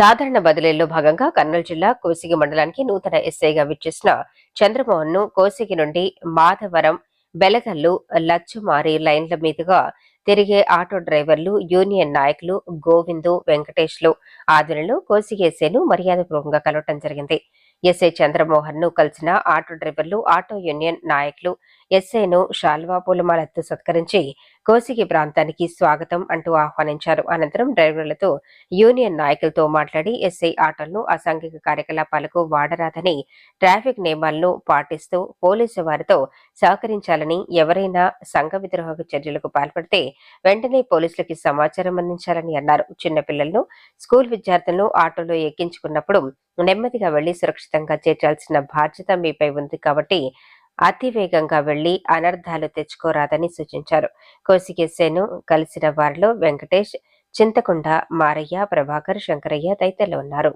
సాధారణ బదిలీల్లో భాగంగా కర్నూలు జిల్లా కోసిగి మండలానికి నూతన ఎస్ఐగా విచ్చేసిన చంద్రమోహన్ను కోసిగి నుండి మాధవరం బెలగల్లు లచ్చుమారి లైన్ల మీదుగా తిరిగే ఆటో డ్రైవర్లు యూనియన్ నాయకులు గోవిందు వెంకటేష్లు ఆధ్వర్యంలో కోసిగేసేను మర్యాదపూర్వకంగా కలవటం జరిగింది. ఎస్ఐ చంద్రమోహన్ను కలిసిన ఆటో డ్రైవర్లు ఆటో యూనియన్ నాయకులు ఎస్ఐను షాల్వా పూలమాలతో సత్కరించి కోసిగి ప్రాంతానికి స్వాగతం అంటూ ఆహ్వానించారు. అనంతరం డ్రైవర్లతో యూనియన్ నాయకులతో మాట్లాడి ఎస్ఐ ఆటోలను అసాంఘిక కార్యకలాపాలకు వాడరాదని ట్రాఫిక్ నియమాలను పాటిస్తూ పోలీసు వారితో సహకరించాలని ఎవరైనా సంఘ విద్రోహ చర్యలకు పాల్పడితే వెంటనే పోలీసులకి సమాచారం అందించాలని అన్నారు. చిన్నపిల్లలను స్కూల్ విద్యార్థులను ఆటోలో ఎక్కించుకున్నప్పుడు నెమ్మదిగా వెళ్ళి సురక్షితంగా చేర్చాల్సిన బాధ్యత మీపై ఉంది కాబట్టి అతివేగంగా వెళ్ళి అనర్థాలు తెచ్చుకోరాదని సూచించారు. కోసికేసేను కలిసిన వారిలో వెంకటేష్ చింతకుండ మారయ్య ప్రభాకర్ శంకరయ్య తదితరులు ఉన్నారు.